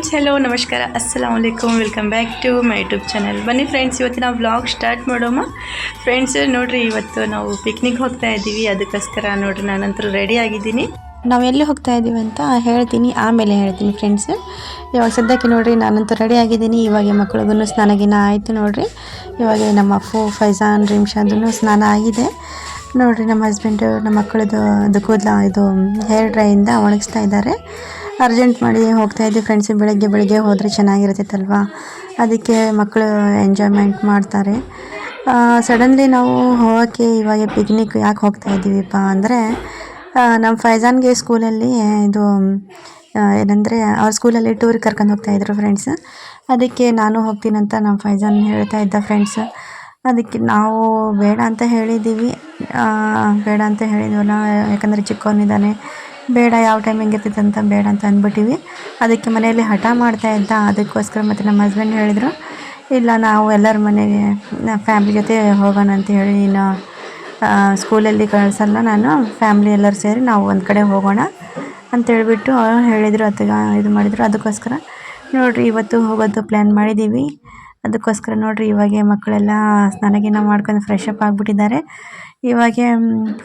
Friends hello ನಮಸ್ಕಾರ ಅಸ್ಸಲಾಮ್ ಅಲೈಕುಮ್ welcome back to my YouTube channel ಬನ್ನಿ ಫ್ರೆಂಡ್ಸ್ ಇವತ್ತಿನ ವ್ಲಾಗ್ ಸ್ಟಾರ್ಟ್ ಮಾಡೋಮ್ಮ ಫ್ರೆಂಡ್ಸ್ ನೋಡ್ರಿ, ಇವತ್ತು ನಾವು ಪಿಕ್ನಿಕ್ ಹೋಗ್ತಾ ಇದ್ದೀವಿ, ಅದಕ್ಕೋಸ್ಕರ ನೋಡಿರಿ ನಾನಂತರೂ ರೆಡಿ ಆಗಿದ್ದೀನಿ. ನಾವು ಎಲ್ಲಿ ಹೋಗ್ತಾ ಇದ್ದೀವಿ ಅಂತ ಹೇಳ್ತೀನಿ, ಆಮೇಲೆ ಹೇಳ್ತೀನಿ ಫ್ರೆಂಡ್ಸ್ ಇವಾಗ ಸದ್ಯಕ್ಕೆ ನೋಡಿರಿ ನಾನಂತೂ ರೆಡಿ ಆಗಿದ್ದೀನಿ, ಇವಾಗ ಮಕ್ಕಳಿಗೂ ಸ್ನಾನ ಗಿನ ಆಯಿತು ನೋಡ್ರಿ. ಇವಾಗ ನಮ್ಮ ಅಪ್ಪು, ಫೈಜಾನ್ ರಿಮ್ಶಾದೂ ಸ್ನಾನ ಆಗಿದೆ. ನೋಡ್ರಿ ನಮ್ಮ ಹಸ್ಬೆಂಡು ನಮ್ಮ ಮಕ್ಕಳದು, ಅದು ಕೂದಲ, ಇದು ಹೇರ್ ಡ್ರೈಯಿಂದ ಒಣಗಿಸ್ತಾ ಇದ್ದಾರೆ. ಅರ್ಜೆಂಟ್ ಮಾಡಿ ಹೋಗ್ತಾ ಇದ್ದೀವಿ ಫ್ರೆಂಡ್ಸ್ ಬೆಳಗ್ಗೆ ಬೆಳಗ್ಗೆ ಹೋದರೆ ಚೆನ್ನಾಗಿರ್ತೈತಲ್ವಾ ಅದಕ್ಕೆ ಮಕ್ಕಳು ಎಂಜಾಯ್ಮೆಂಟ್ ಮಾಡ್ತಾರೆ. ಸಡನ್ಲಿ ನಾವು ಹೋಗೋಕ್ಕೆ ಇವಾಗ ಪಿಕ್ನಿಕ್ ಯಾಕೆ ಹೋಗ್ತಾ ಇದ್ದೀವಿಪ್ಪ ಅಂದರೆ ನಮ್ಮ ಫೈಜಾನ್ಗೆ ಸ್ಕೂಲಲ್ಲಿ ಇದು ಏನಂದರೆ ಅವ್ರ ಸ್ಕೂಲಲ್ಲಿ ಟೂರ್ ಕರ್ಕೊಂಡು ಹೋಗ್ತಾ ಇದ್ರು ಫ್ರೆಂಡ್ಸ್ ಅದಕ್ಕೆ ನಾನು ಹೋಗ್ತೀನಂತ ನಮ್ಮ ಫೈಜಾನ್ ಹೇಳ್ತಾ ಇದ್ದ ಫ್ರೆಂಡ್ಸ್ ಅದಕ್ಕೆ ನಾವು ಬೇಡ ಅಂತ ಹೇಳಿದ್ದೀವಿ. ಬೇಡ ಅಂತ ಹೇಳಿದ್ವಲ್ಲ, ಯಾಕಂದರೆ ಚಿಕ್ಕವನಿದ್ದಾನೆ. ಬೇಡ ಯಾವ ಟೈಮ್ ಹೆಂಗಿರ್ತೈತೆ ಅಂತ ಬೇಡ ಅಂತ ಅಂದ್ಬಿಟ್ಟಿವಿ. ಅದಕ್ಕೆ ಮನೆಯಲ್ಲಿ ಹಠ ಮಾಡ್ತಾ ಇದ್ದ. ಅದಕ್ಕೋಸ್ಕರ ಮತ್ತು ನಮ್ಮ ಹಸ್ಬೆಂಡ್ ಹೇಳಿದರು ಇಲ್ಲ ನಾವು ಎಲ್ಲರ ಮನೆಗೆ ಫ್ಯಾಮ್ಲಿ ಜೊತೆ ಹೋಗೋಣ ಅಂತ ಹೇಳಿ ನೀನು ಆ, ಸ್ಕೂಲಲ್ಲಿ ಕಳಿಸಲ್ಲ ನಾನು. ಫ್ಯಾಮ್ಲಿ ಎಲ್ಲರೂ ಸೇರಿ ನಾವು ಒಂದು ಕಡೆ ಹೋಗೋಣ ಅಂತ ಹೇಳ್ಬಿಟ್ಟು ಹೇಳಿದರು ಅದಕ್ಕೆ ಇದು ಮಾಡಿದರು. ಅದಕ್ಕೋಸ್ಕರ ನೋಡಿರಿ ಇವತ್ತು ಹೋಗೋದು ಪ್ಲ್ಯಾನ್ ಮಾಡಿದ್ದೀವಿ ಅದಕ್ಕೋಸ್ಕರ ನೋಡಿರಿ ಇವಾಗೆ ಮಕ್ಕಳೆಲ್ಲ ಸ್ನಾನ ಗಿನ ಮಾಡ್ಕೊಂಡು ಫ್ರೆಶ್ ಅಪ್ ಆಗಿಬಿಟ್ಟಿದ್ದಾರೆ. ಇವಾಗೆ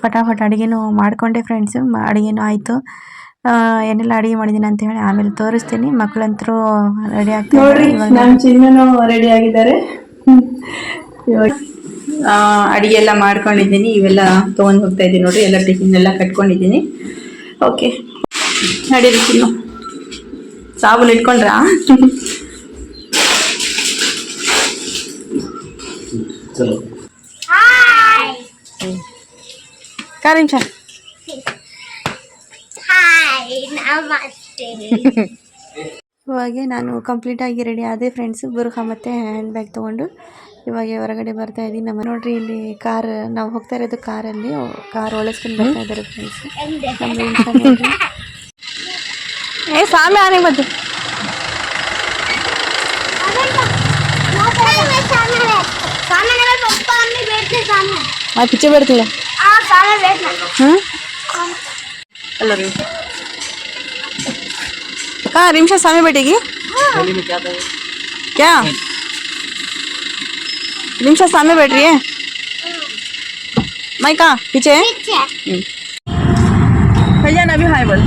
ಫಟಾಫಟ್ ಅಡುಗೆನೂ ಮಾಡಿಕೊಂಡೆ ಫ್ರೆಂಡ್ಸು ಅಡುಗೆನೂ ಆಯಿತು. ಏನೆಲ್ಲ ಅಡುಗೆ ಮಾಡಿದ್ದೀನಿ ಅಂತ ಹೇಳಿ ಆಮೇಲೆ ತೋರಿಸ್ತೀನಿ. ಮಕ್ಕಳಂತರೂ ರೆಡಿ ಆಗ್ತೀವಿ ನೋಡ್ರಿ ನಮ್ಮ ಚಿನ್ನನು ರೆಡಿ ಆಗಿದ್ದಾರೆ. ಇವಾಗ ಅಡುಗೆ ಎಲ್ಲ ಮಾಡ್ಕೊಂಡಿದ್ದೀನಿ. ಇವೆಲ್ಲ ತೊಗೊಂಡು ಹೋಗ್ತಾ ಇದ್ದೀನಿ ನೋಡಿ ಎಲ್ಲ ಟಿಫಿನ್ ಎಲ್ಲ ಕಟ್ಕೊಂಡಿದ್ದೀನಿ. ಓಕೆ ನಡೀರಿ ಚಿನ್ನು. ಸಾಬೂನು ಇಟ್ಕೊಂಡ್ರಾ? ಕಾರಿಂಚ ಇವಾಗ ನಾನು ಕಂಪ್ಲೀಟಾಗಿ ರೆಡಿ ಆದೆ ಫ್ರೆಂಡ್ಸ್ ಬುರ್ಖಾ ಮತ್ತು ಹ್ಯಾಂಡ್ ಬ್ಯಾಗ್ ತೊಗೊಂಡು. ಇವಾಗ ಹೊರಗಡೆ ಬರ್ತಾ ಇದ್ದೀನಿ. ನಮ್ಮ ನೋಡ್ರಿ ಇಲ್ಲಿ ಕಾರ್ ನಾವು ಹೋಗ್ತಾ ಇರೋದು ಕಾರಲ್ಲಿ ಕಾರ್ ಒಳಸ್ಕೊಂಡು ಬರ್ತಾ ಇದ್ದಾರೆ ಫ್ರೆಂಡ್ಸ್ ಏ ಸ್ವಾಮಿ ಆನೆ ಬಂದು ಸಾಮಾನ್ಯ. आ पीछे बैठ ले आ सारे बैठ ले పిచ్చ हेलो रे हाँ रिमशा सामने बैठेगी। हाँ। गली में क्या था क्या? हाँ। रिमशा सामने बैठ रही है? हाँ। मैं कहाँ? पीछे हम्म। भैया ना भी हाय बोल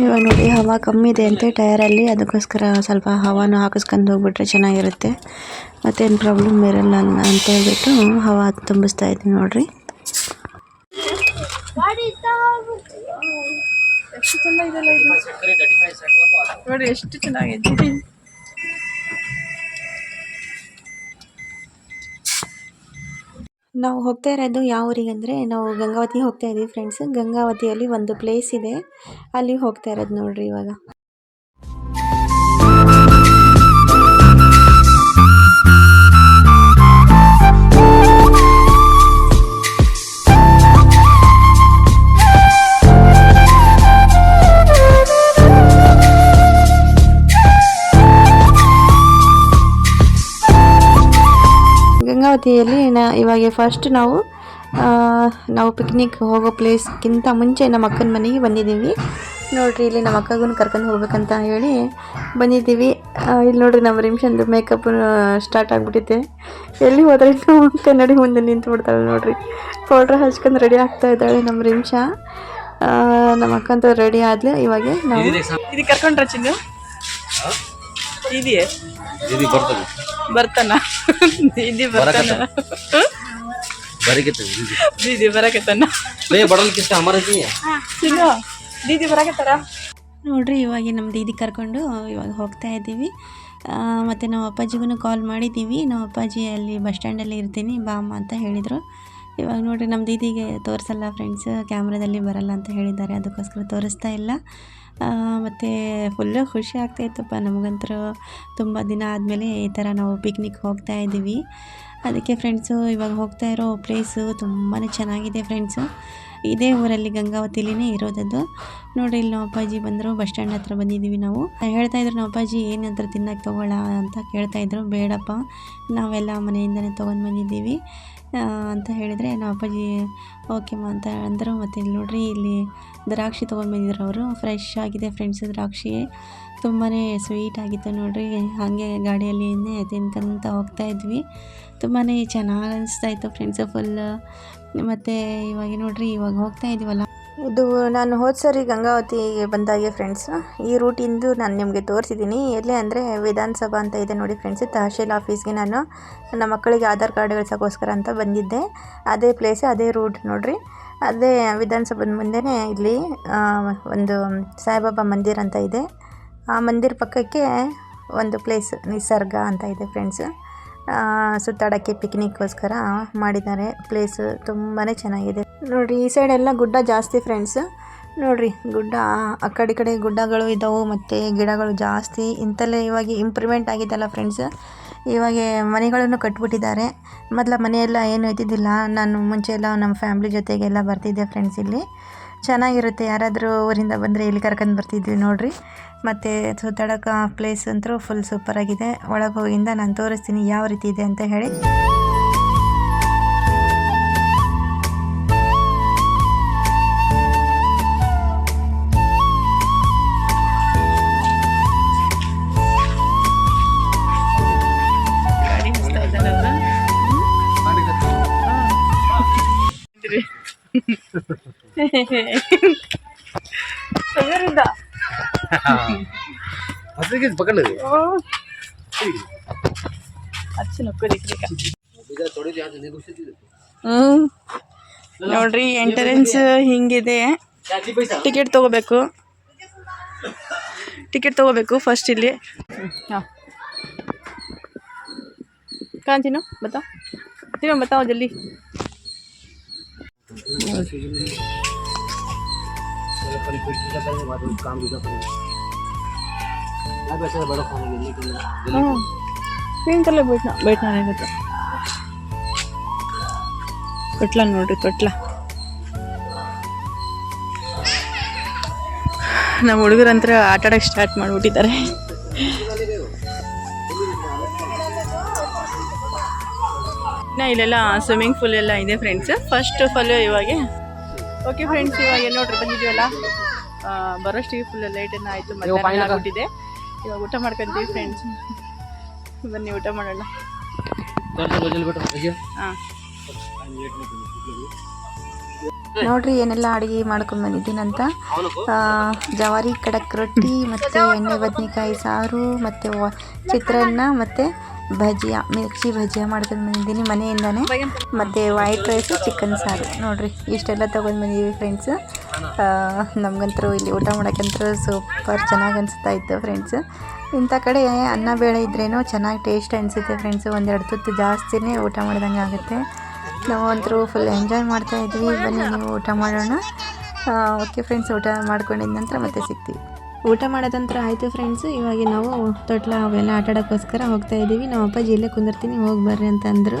ಇವಾಗ ನೋಡಿ, ಹವಾ ಕಮ್ಮಿ ಇದೆ ಅಂತೆ ಅಲ್ಲಿ. ಅದಕ್ಕೋಸ್ಕರ ಸ್ವಲ್ಪ ಹವಾನು ಹಾಕಿಸ್ಕೊಂಡು ಹೋಗ್ಬಿಟ್ರೆ ಚೆನ್ನಾಗಿರುತ್ತೆ. ಮತ್ತೇನು ಪ್ರಾಬ್ಲಮ್ ಇರಲ್ಲ ಅಂತ ಹೇಳ್ಬಿಟ್ಟು ಹವಾ ತುಂಬಿಸ್ತಾ ಇದ್ದೀನಿ ನೋಡ್ರಿ. ನೋಡಿ, ಎಷ್ಟು ಚೆನ್ನಾಗಿದೆ. ನಾವು ಹೋಗ್ತಾ ಇರೋದು ಯಾವ ಊರಿಗೆ ಅಂದರೆ, ನಾವು ಗಂಗಾವತಿ ಹೋಗ್ತಾ ಇದ್ದೀವಿ ಫ್ರೆಂಡ್ಸ್ ಗಂಗಾವತಿಯಲ್ಲಿ ಒಂದು ಪ್ಲೇಸ್ ಇದೆ. ಅಲ್ಲಿ ಹೋಗ್ತಾ ಇರೋದು ನೋಡ್ರಿ ಇವಾಗ. ಗಂಗಾವತಿಯಲ್ಲಿ ನಾ ಇವಾಗ ಫಸ್ಟ್ ನಾವು ನಾವು ಪಿಕ್ನಿಕ್ ಹೋಗೋ ಪ್ಲೇಸ್ಗಿಂತ ಮುಂಚೆ ನಮ್ಮ ಅಕ್ಕನ ಮನೆಗೆ ಬಂದಿದ್ದೀವಿ. ನೋಡ್ರಿ ಇಲ್ಲಿ ನಮ್ಮ ಅಕ್ಕಗೂ ಕರ್ಕೊಂಡು ಹೋಗ್ಬೇಕಂತ ಹೇಳಿ ಬಂದಿದ್ದೀವಿ. ಇಲ್ಲಿ ನೋಡ್ರಿ ನಮ್ಮ ರಿಮ್ಶಂದು ಮೇಕಪ್ ಸ್ಟಾರ್ಟ್ ಆಗಿಬಿಟ್ಟಿದೆ. ಎಲ್ಲಿ ಹೋದ್ರೆ ಕನ್ನಡಿ ಮುಂದೆ ನಿಂತು ಬಿಡ್ತಾಳೆ ನೋಡ್ರಿ. ಪೌಡ್ರ್ ಹಚ್ಕೊಂಡು ರೆಡಿ ಆಗ್ತಾ ಇದ್ದಾಳೆ ನಮ್ಮ ರಿಮ್ಷ. ನಮ್ಮ ಅಕ್ಕಂತ ರೆಡಿ ಆದ್ಲೆ. ಇವಾಗ ನಾವು ಇದು ಕರ್ಕೊಂಡ್ರೆ ಚಿನ್ನು? ಇದೆಯೇ? ಬರ್ತಾನ. ದೀದಿ ಬರ್ತಾನ. ಬರಕತ್ತ ದೀದಿ? ಬರಕತ್ತಾನ? ಲೇ ಬಡಲ್ ಕಿಷ್ಟ ಹಾ ಸಿಗ ದೀದಿ ಬರಕತ್ತರ? ನೋಡ್ರಿ ಇವಾಗ ನಮ್ಮ ದೀದಿ ಕರ್ಕೊಂಡು ಇವಾಗ ಹೋಗ್ತಾ ಇದ್ದೀವಿ. ಮತ್ತು ನಮ್ಮ ಅಪ್ಪಾಜಿಗೂ ಕಾಲ್ ಮಾಡಿದ್ದೀವಿ. ನಮ್ಮ ಅಪ್ಪಾಜಿ ಅಲ್ಲಿ ಬಸ್ ಸ್ಟ್ಯಾಂಡಲ್ಲಿ ಇರ್ತೀನಿ ಬಾ ಅಮ್ಮ ಅಂತ ಹೇಳಿದರು. ಇವಾಗ ನೋಡಿರಿ ನಮ್ಮ ದೀದಿಗೆ ತೋರಿಸಲ್ಲ ಫ್ರೆಂಡ್ಸ್ ಕ್ಯಾಮ್ರಾದಲ್ಲಿ ಬರಲ್ಲ ಅಂತ ಹೇಳಿದ್ದಾರೆ. ಅದಕ್ಕೋಸ್ಕರ ತೋರಿಸ್ತಾ ಇಲ್ಲ. ಮತ್ತು ಫುಲ್ಲು ಖುಷಿ ಆಗ್ತಾಯಿತ್ತಪ್ಪ ನಮಗಂತೂ ತುಂಬ ದಿನ ಆದಮೇಲೆ ಈ ಥರ ನಾವು ಪಿಕ್ನಿಕ್ ಹೋಗ್ತಾ ಇದ್ದೀವಿ. ಅದಕ್ಕೆ ಫ್ರೆಂಡ್ಸು ಇವಾಗ ಹೋಗ್ತಾ ಇರೋ ಪ್ಲೇಸು ತುಂಬಾ ಚೆನ್ನಾಗಿದೆ ಫ್ರೆಂಡ್ಸು ಇದೇ ಊರಲ್ಲಿ ಗಂಗಾವತಿಲಿನೇ ಇರೋದದು ನೋಡಿ, ಇಲ್ಲಿ ನಮ್ಮ ಅಪ್ಪಾಜಿ ಬಂದರು, ಬಸ್ ಸ್ಟ್ಯಾಂಡ್ ಹತ್ರ ಬಂದಿದ್ದೀವಿ ನಾವು. ಹೇಳ್ತಾ ಇದ್ರು ನಮ್ಮ ಅಪ್ಪಾಜಿ ಏನಂತ ತಿನ್ನಕ್ಕೆ ತೊಗೊಳ ಅಂತ ಕೇಳ್ತಾಯಿದ್ರು ಬೇಡಪ್ಪ, ನಾವೆಲ್ಲ ಮನೆಯಿಂದನೇ ತೊಗೊಂಡು ಬಂದಿದ್ದೀವಿ. ಅಂತ ಹೇಳಿದರೆ ನಮ್ಮ ಅಪ್ಪಾಜಿ ಓಕೆಮ್ಮ ಅಂತ ಅಂದರು. ಮತ್ತು ಇಲ್ಲಿ ನೋಡ್ರಿ, ಇಲ್ಲಿ ದ್ರಾಕ್ಷಿ ತೊಗೊಂಡ್ಬಂದಿದ್ರು ಅವರು. ಫ್ರೆಶ್ ಆಗಿದೆ ಫ್ರೆಂಡ್ಸ್ ದ್ರಾಕ್ಷಿ. ತುಂಬಾ ಸ್ವೀಟ್ ಆಗಿತ್ತು ನೋಡ್ರಿ. ಹಾಗೆ ಗಾಡಿಯಲ್ಲಿನೇ ತಿನ್ಕೊಂತ ಹೋಗ್ತಾ ಇದ್ವಿ. ತುಂಬಾ ಚೆನ್ನಾಗಿ ಅನಿಸ್ತಾ ಇತ್ತು ಫ್ರೆಂಡ್ಸು ಫುಲ್ ಮತ್ತು ಇವಾಗ ನೋಡ್ರಿ, ಇವಾಗ ಹೋಗ್ತಾ ಇದೀವಲ್ಲ. ಇದು ನಾನು ಹೋದ ಸರಿ ಗಂಗಾವತಿಗೆ ಬಂದಾಗೆ ಫ್ರೆಂಡ್ಸ್ ಈ ರೂಟಿಂದು ನಾನು ನಿಮಗೆ ತೋರಿಸಿದ್ದೀನಿ ಎಲ್ಲಿ ಅಂದರೆ ವಿಧಾನಸಭಾ ಅಂತ ಇದೆ ನೋಡಿ ಫ್ರೆಂಡ್ಸ್ ತಹಶೀಲ್ ಆಫೀಸ್ಗೆ ನಾನು ನನ್ನ ಮಕ್ಕಳಿಗೆ ಆಧಾರ್ ಕಾರ್ಡ್ ಗಳಿಸೋಕ್ಕೋಸ್ಕರ ಅಂತ ಬಂದಿದ್ದೆ. ಅದೇ ಪ್ಲೇಸ್ ಅದೇ ರೂಟ್ ನೋಡಿರಿ. ಅದೇ ವಿಧಾನಸಭದ ಮುಂದೆನೇ ಇಲ್ಲಿ ಒಂದು ಸಾಯಿಬಾಬಾ ಮಂದಿರ ಅಂತ ಇದೆ. ಆ ಮಂದಿರ ಪಕ್ಕಕ್ಕೆ ಒಂದು ಪ್ಲೇಸ್ ನಿಸರ್ಗ ಅಂತ ಇದೆ ಫ್ರೆಂಡ್ಸ್ ಸುತ್ತಾಡೋಕ್ಕೆ ಪಿಕ್ನಿಕ್ಗೋಸ್ಕರ ಮಾಡಿದ್ದಾರೆ. ಪ್ಲೇಸ್ ತುಂಬಾ ಚೆನ್ನಾಗಿದೆ. ನೋಡಿರಿ, ಈ ಸೈಡ್ ಎಲ್ಲ ಗುಡ್ಡ ಜಾಸ್ತಿ ಫ್ರೆಂಡ್ಸ್ ನೋಡ್ರಿ, ಗುಡ್ಡ, ಆ ಕಡೆ ಕಡೆ ಗುಡ್ಡಗಳು ಇದ್ದಾವೆ ಮತ್ತು ಗಿಡಗಳು ಜಾಸ್ತಿ. ಇಂಥಲ್ಲೇ ಇವಾಗ ಇಂಪ್ರೂವ್ಮೆಂಟ್ ಆಗಿದ್ದಲ್ಲ ಫ್ರೆಂಡ್ಸ್ ಇವಾಗ ಮನೆಗಳನ್ನು ಕಟ್ಬಿಟ್ಟಿದ್ದಾರೆ. ಮೊದಲ ಮನೆಯೆಲ್ಲ ಏನು ಇದ್ದಿದ್ದಿಲ್ಲ. ನಾನು ಮುಂಚೆ ಎಲ್ಲ ನಮ್ಮ ಫ್ಯಾಮ್ಲಿ ಜೊತೆಗೆಲ್ಲ ಬರ್ತಿದ್ದೆ ಫ್ರೆಂಡ್ಸ್ ಇಲ್ಲಿ. ಚೆನ್ನಾಗಿರುತ್ತೆ. ಯಾರಾದರೂ ಊರಿಂದ ಬಂದರೆ ಇಲ್ಲಿ ಕರ್ಕೊಂಡು ಬರ್ತಿದ್ವಿ ನೋಡಿರಿ. ಮತ್ತು ಸುತ್ತಾಡೋಕೆ ಪ್ಲೇಸ್ ಅಂತೂ ಫುಲ್ ಸೂಪರಾಗಿದೆ ಒಳಗೆ ಹೋಗಿಂದ ನಾನು ತೋರಿಸ್ತೀನಿ ಯಾವ ರೀತಿ ಇದೆ ಅಂತ ಹೇಳಿ. हंसे किस पकड़ ले ಹಚ್ಚಿ ನಕ್ಕೋದಿಕ್ರೀಗ थोड़ी ध्यान से नेगोशिएट ಹ್ಮ್ ನೋಡ್ರಿ ಎಂಟ್ರೆನ್ಸ್ ಹಿಂಗಿದೆ ಟಿಕೆಟ್ ತಗೋಬೇಕು ಟಿಕೆಟ್ ತಗೋಬೇಕು ಫಸ್ಟ್ ಇಲ್ಲಿ ಹಾಂ ಕಾಂತಿನೋ ಬತ್ತಾವ್ ತಿನ್ನೋ ಬತ್ತಾವ್ ಜಲ್ದಿ काम दूसरा करेंगे आप ऐसा बड़ा खाने के लिए लेकिन ಹಾಂ ಪಿಂಕಲ್ಲೇ ಬೇಟ್ನ ಬೇಟ್ನ ಆಗುತ್ತೆ ತೊಟ್ಲ ನೋಡ್ರಿ ತೊಟ್ಲ ನಮ್ಮ ಹುಡುಗರಂತ್ರ ಆಟ ಆಡೋಕೆ ಸ್ಟಾರ್ಟ್ ಮಾಡಿಬಿಟ್ಟಿದ್ದಾರೆ ಇನ್ನು ಇಲ್ಲೆಲ್ಲ ಸ್ವಿಮ್ಮಿಂಗ್ ಪೂಲ್ ಎಲ್ಲ ಇದೆ ಫ್ರೆಂಡ್ಸ್ ಫಸ್ಟ್ ಫಲ್ ಇವಾಗ ಓಕೆ ಫ್ರೆಂಡ್ಸ್ ಇವಾಗ ಎಲ್ಲಿ ನೋಡ್ರಿ ಬಂದಿದ್ದೀವಲ್ಲ ಆ, ಬರೋಷ್ಟಿಗೆ ಫುಲ್ ಲೇಟನ್ನು ಆಯಿತು ಮಧ್ಯಾಹ್ನ ಇವಾಗ ಊಟ ಮಾಡ್ಕೊಂತೀವಿ ಫ್ರೆಂಡ್ಸ್ ಬನ್ನಿ ಊಟ ಮಾಡೋಣ. ನೋಡ್ರಿ ಏನೆಲ್ಲ ಅಡುಗೆ ಮಾಡ್ಕೊಂಡು ಬಂದಿದ್ದೀನಂತ. ಜವಾರಿ ಕಡಕ್ ರೊಟ್ಟಿ ಮತ್ತೆ ಎಣ್ಣೆ ಬದ್ನಿಕಾಯಿ ಸಾರು ಮತ್ತೆ ಚಿತ್ರಾನ್ನ ಮತ್ತೆ ಭಜಿಯಾ ಮಿರ್ಚಿ ಭಜಿಯ ಮಾಡ್ಕೊಂಡ್ ಬಂದಿದ್ದೀನಿ ಮನೆಯಿಂದನೇ. ಮತ್ತೆ ವೈಟ್ ರೈಸ್ ಚಿಕನ್ ಸಾರು. ನೋಡ್ರಿ ಇಷ್ಟೆಲ್ಲ ತಗೊಂಡ್ ಬಂದಿದ್ದೀವಿ ಫ್ರೆಂಡ್ಸ್ ನಮಗಂತರೂ ಇಲ್ಲಿ ಊಟ ಮಾಡೋಕ್ಕಂತೂ ಸೂಪರ್ ಚೆನ್ನಾಗಿ ಅನಿಸ್ತಾ ಇತ್ತು ಫ್ರೆಂಡ್ಸ್ ಇಂಥ ಕಡೆ ಅನ್ನ ಬೇಳೆ ಇದ್ರೇನೋ ಚೆನ್ನಾಗಿ ಟೇಸ್ಟ್ ಅನಿಸುತ್ತೆ ಫ್ರೆಂಡ್ಸ್ ಒಂದೆರಡು ತುತ್ತು ಜಾಸ್ತಿನೇ ಊಟ ಮಾಡಿದಂಗೆ ಆಗುತ್ತೆ. ನಾವು ಅಂತರೂ ಫುಲ್ ಎಂಜಾಯ್ ಮಾಡ್ತಾ ಇದ್ವಿ. ಬನ್ನಿ, ನೀವು ಊಟ ಮಾಡೋಣ. ಓಕೆ ಫ್ರೆಂಡ್ಸ್ ಊಟ ಮಾಡ್ಕೊಂಡಿದ ನಂತರ ಮತ್ತೆ ಸಿಗ್ತೀವಿ. ಊಟ ಮಾಡೋದಂತ್ರ ಆಯಿತು ಫ್ರೆಂಡ್ಸ್ ಇವಾಗ ನಾವು ತೊಟ್ಲ ಅವೆಲ್ಲ ಆಟಾಡೋಕ್ಕೋಸ್ಕರ ಹೋಗ್ತಾ ಇದ್ದೀವಿ. ನಮ್ಮ ಅಪ್ಪಾಜಿ ಇಲ್ಲೇ ಕುಂದಿರ್ತೀನಿ, ಹೋಗಿ ಬರ್ರಿ ಅಂತ ಅಂದರು.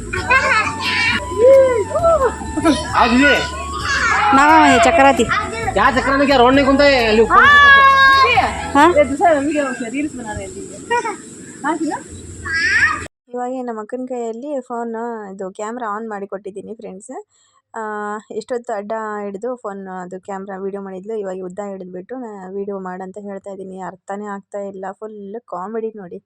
आओ जी ಮಾವ ಚಕ್ರಾತಿ क्या चक्कर में क्या रोड नहीं घूमता है अली ऊपर ಇವಾಗ ನಮ್ಮ ಅಕ್ಕನ ಕೈಯಲ್ಲಿ ಫೋನ್ ಇದು ಕ್ಯಾಮ್ರಾ ಆನ್ ಮಾಡಿ ಕೊಟ್ಟಿದ್ದೀನಿ ಫ್ರೆಂಡ್ಸ್ ಎಷ್ಟೊತ್ತು ಅಡ್ಡ ಹಿಡಿದು ಫೋನ್ ಅದು ಕ್ಯಾಮ್ರಾ ವೀಡಿಯೋ ಮಾಡಿದ್ಲು ಇವಾಗ ಉದ್ದ ಹಿಡಿದ್ಬಿಟ್ಟು ವೀಡಿಯೋ ಮಾಡಂತ ಹೇಳ್ತಾ ಇದ್ದೀನಿ ಅರ್ಥನೇ ಆಗ್ತಾ ಇಲ್ಲ ಫುಲ್ ಕಾಮಿಡಿ ನೋಡಿ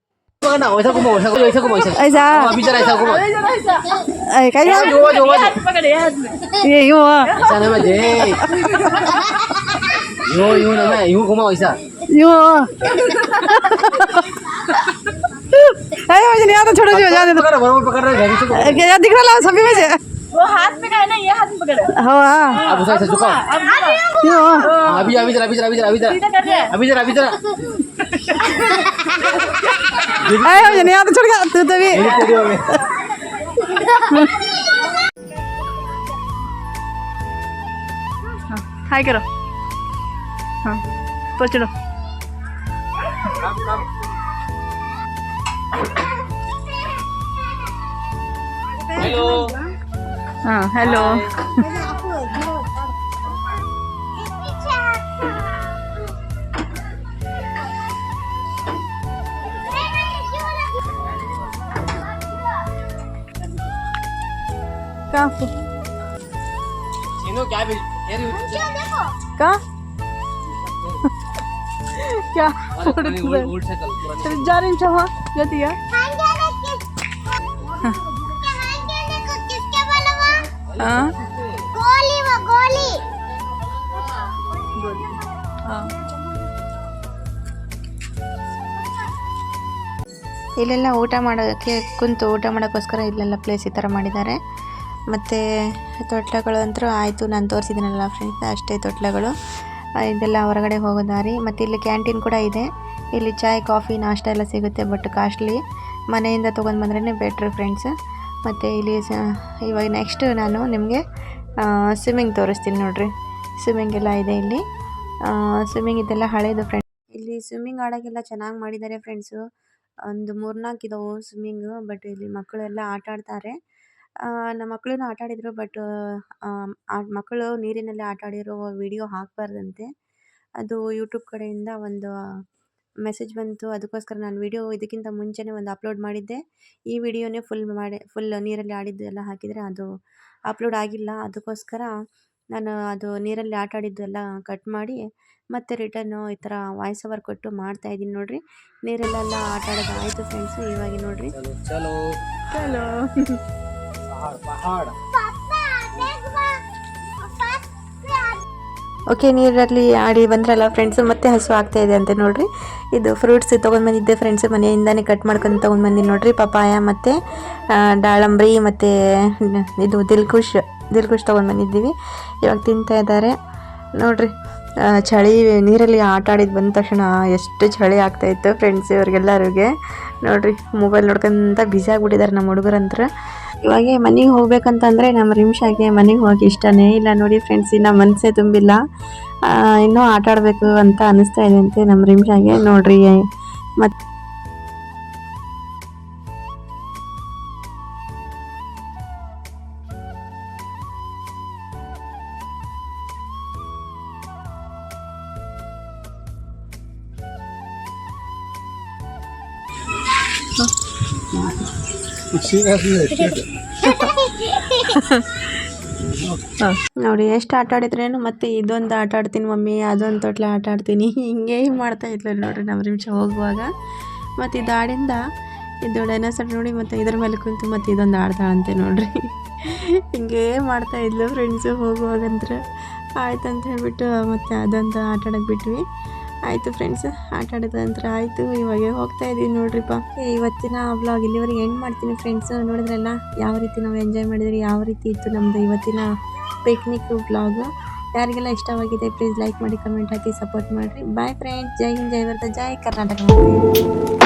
छोटा दिख रहा है सभी में से वो हाथ पकड़ा ना ये हाथ पकड़ा हाँ अब उसे ऐसे झुकाओ अभी अभी जरा अभी जरा अभी जरा अभी जरा अभी जरा अभी जरा अरे मुझे नहीं आता छोड़ तू तो भी मेरी वीडियो में हाय करो हाँ पहुँचो हेलो हाँ हेलो कहाँ फु- इनो क्या भी ये कहाँ क्या ओल्ड साइकिल पुरानी जा रही हूँ जाती है हाँ गोली वो गोली हाँ ಇಲ್ಲೆಲ್ಲ ಊಟ ಮಾಡೋಕ್ಕೆ ಕುಂತು ಊಟ ಮಾಡೋಕ್ಕೋಸ್ಕರ ಇಲ್ಲೆಲ್ಲ ಪ್ಲೇಸ್ ಈ ಥರ ಮಾಡಿದ್ದಾರೆ ಮತ್ತು ತೊಟ್ಲಗಳು ಅಂತೂ ಆಯಿತು, ನಾನು ತೋರಿಸಿದ್ದೀನಲ್ಲ ಫ್ರೆಂಡ್ಸ್ ಅಷ್ಟೇ ತೊಟ್ಲಗಳು. ಇದೆಲ್ಲ ಹೊರಗಡೆ ಹೋಗೋ ದಾರಿ. ಮತ್ತು ಇಲ್ಲಿ ಕ್ಯಾಂಟೀನ್ ಕೂಡ ಇದೆ. ಇಲ್ಲಿ ಚಾಯ್, ಕಾಫಿ, ನಾಷ್ಟ ಎಲ್ಲ ಸಿಗುತ್ತೆ ಬಟ್ ಕಾಸ್ಟ್ಲಿ ಮನೆಯಿಂದ ತೊಗೊಂಡು ಬಂದ್ರೇ ಬೆಟ್ರ್ ಫ್ರೆಂಡ್ಸ್ ಮತ್ತು ಇಲ್ಲಿ ಇವಾಗ ನೆಕ್ಸ್ಟ್ ನಾನು ನಿಮಗೆ ಸ್ವಿಮ್ಮಿಂಗ್ ತೋರಿಸ್ತೀನಿ ನೋಡಿರಿ. ಸ್ವಿಮ್ಮಿಂಗ್ ಎಲ್ಲ ಇದೆ ಇಲ್ಲಿ. ಸ್ವಿಮ್ಮಿಂಗ್ ಇದೆಲ್ಲ ಹಳೇದು ಫ್ರೆಂಡ್ಸ್ ಇಲ್ಲಿ ಸ್ವಿಮ್ಮಿಂಗ್ ಆಡೋಕ್ಕೆಲ್ಲ ಚೆನ್ನಾಗಿ ಮಾಡಿದ್ದಾರೆ ಫ್ರೆಂಡ್ಸು ಒಂದು ಮೂರ್ನಾಲ್ಕು ಇದಾವೆ ಸ್ವಿಮ್ಮಿಂಗು ಬಟ್ ಇಲ್ಲಿ ಮಕ್ಕಳೆಲ್ಲ ಆಟ ಆಡ್ತಾರೆ. ನಮ್ಮ ಮಕ್ಕಳೂ ಆಟ ಆಡಿದರು ಬಟ್ ಆ ಮಕ್ಕಳು ನೀರಿನಲ್ಲಿ ಆಟ ಆಡಿರೋ ವೀಡಿಯೋ ಹಾಕಬಾರ್ದಂತೆ. ಅದು ಯೂಟ್ಯೂಬ್ ಕಡೆಯಿಂದ ಒಂದು ಮೆಸೇಜ್ ಬಂತು. ಅದಕ್ಕೋಸ್ಕರ ನಾನು ವಿಡಿಯೋ ಇದಕ್ಕಿಂತ ಮುಂಚೆನೇ ಒಂದು ಅಪ್ಲೋಡ್ ಮಾಡಿದ್ದೆ. ಈ ವಿಡಿಯೋನೇ ಫುಲ್ ಮಾಡಿ ಫುಲ್ ನೀರಲ್ಲಿ ಆಡಿದ್ದು ಎಲ್ಲ ಹಾಕಿದರೆ ಅದು ಅಪ್ಲೋಡ್ ಆಗಿಲ್ಲ. ಅದಕ್ಕೋಸ್ಕರ ನಾನು ಅದು ನೀರಲ್ಲಿ ಆಟ ಆಡಿದ್ದೆಲ್ಲ ಕಟ್ ಮಾಡಿ ಮತ್ತೆ ರಿಟರ್ನು ಈ ಥರ ವಾಯ್ಸ್ ಓವರ್ ಕೊಟ್ಟು ಮಾಡ್ತಾ ಇದ್ದೀನಿ ನೋಡ್ರಿ. ನೀರಲ್ಲೆಲ್ಲ ಆಟ ಆಡೋದು ಆಯಿತು ಫ್ರೆಂಡ್ಸು ಇವಾಗ ನೋಡ್ರಿ. ಚಲೋ. ಚಲೋ. पहाड़ पहाड़ ಓಕೆ ನೀರಲ್ಲಿ ಆಡಿ ಬಂದ್ರಲ್ಲ ಫ್ರೆಂಡ್ಸು ಮತ್ತೆ ಹಸು ಆಗ್ತಾ ಇದೆ ಅಂತ ನೋಡ್ರಿ ಇದು ಫ್ರೂಟ್ಸ್ ತೊಗೊಂಡು ಬಂದಿದ್ದೆ ಫ್ರೆಂಡ್ಸ್ ಮನೆಯಿಂದಾನೇ ಕಟ್ ಮಾಡ್ಕೊಂಡು ತೊಗೊಂಡು ಬಂದಿನಿ ನೋಡ್ರಿ ಪಪಾಯ ಮತ್ತು ಆ, ದಾಳಂಬ್ರಿ ಮತ್ತು ಇದು ದಿಲ್ಖುಷ್ ದಿಲ್ಖುಷ್ ತೊಗೊಂಡು ಬಂದಿದ್ದೀವಿ ಇವಾಗ ತಿಂತಾ ಇದ್ದಾರೆ ನೋಡ್ರಿ ಆ, ಚಳಿ ನೀರಲ್ಲಿ ಆಟ ಆಡಿದ್ದು ಬಂದ ತಕ್ಷಣ ಎಷ್ಟು ಚಳಿ ಆಗ್ತಾಯಿತ್ತು ಫ್ರೆಂಡ್ಸ್ ಇವ್ರಿಗೆಲ್ಲರಿಗೆ ನೋಡ್ರಿ ಮೊಬೈಲ್ ನೋಡ್ಕೊಂತ ಬ್ಯುಸಿ ಆಗ್ಬಿಟ್ಟಿದ್ದಾರೆ ನಮ್ಮ ಹುಡುಗರಂತ್ರ ಇವಾಗ ಮನೆಗೆ ಹೋಗ್ಬೇಕಂತಂದರೆ ನಮ್ಮ ರಿಮ್ಷಾಗೆ ಮನೆಗೆ ಹೋಗಿ ಇಷ್ಟನೇ ಇಲ್ಲ ನೋಡಿ ಫ್ರೆಂಡ್ಸ್ ಇನ್ನು ಮನಸ್ಸೇ ತುಂಬಿಲ್ಲ. ಇನ್ನೂ ಆಟ ಆಡಬೇಕು ಅಂತ ಅನಿಸ್ತಾ ಇದೆ ಅಂತೆ ನಮ್ಮ ರಿಮ್ಷಾಗೆ ನೋಡ್ರಿ ಮತ್ತು ನೋಡಿ, ಎಷ್ಟು ಆಟ ಆಡಿದ್ರೇನು ಮತ್ತೆ ಇದೊಂದು ಆಟ ಆಡ್ತೀನಿ ಮಮ್ಮಿ, ಅದೊಂದು ತೊಟ್ಲೆ ಆಟ ಆಡ್ತೀನಿ. ಹಿಂಗೆ ಮಾಡ್ತಾ ಇದ್ಲು ನೋಡ್ರಿ ನಮ್ಮ ನಿಮಿಷ ಹೋಗುವಾಗ. ಮತ್ತು ಇದು ಆಡಿಂದ, ಇದು ಡೈನೋಸರ್ ನೋಡಿ, ಮತ್ತು ಇದ್ರ ಮೇಲೆ ಕುಂತು ಮತ್ತು ಇದೊಂದು ಆಡ್ತಾಳಂತೆ ನೋಡ್ರಿ. ಹಿಂಗೆ ಮಾಡ್ತಾ ಇದ್ಲು ಫ್ರೆಂಡ್ಸು ಹೋಗುವಾಗಂದ್ರೆ ಆಯ್ತು ಅಂತ ಹೇಳ್ಬಿಟ್ಟು ಮತ್ತು ಅದೊಂದು ಆಟ ಬಿಟ್ವಿ. ಆಯಿತು ಫ್ರೆಂಡ್ಸ್ ಆಟ ಆಡಿದ ನಂತರ ಆಯಿತು, ಇವಾಗ ಹೋಗ್ತಾ ಇದ್ದೀವಿ ನೋಡ್ರಿಪ್ಪ. ಇವತ್ತಿನ ವ್ಲಾಗ್ ಇಲ್ಲಿವರೆಗೆ ಎಂಡ್ ಮಾಡ್ತೀನಿ ಫ್ರೆಂಡ್ಸ್ ನೋಡಿದ್ರಲ್ಲ? ಯಾವ ರೀತಿ ನಾವು ಎಂಜಾಯ್ ಮಾಡಿದ್ರಿ, ಯಾವ ರೀತಿ ಇತ್ತು ನಮ್ದು ಇವತ್ತಿನ ಪಿಕ್ನಿಕ್ ವ್ಲಾಗ್ ಯಾರಿಗೆಲ್ಲ ಇಷ್ಟವಾಗಿದೆ ಪ್ಲೀಸ್ ಲೈಕ್ ಮಾಡಿ ಕಮೆಂಟ್ ಹಾಕಿ ಸಪೋರ್ಟ್ ಮಾಡಿರಿ. ಬಾಯ್ ಫ್ರೆಂಡ್ಸ್ ಜೈ ಹಿಂದ್, ಜೈ ವರ್ತ ಜೈ ಕರ್ನಾಟಕ.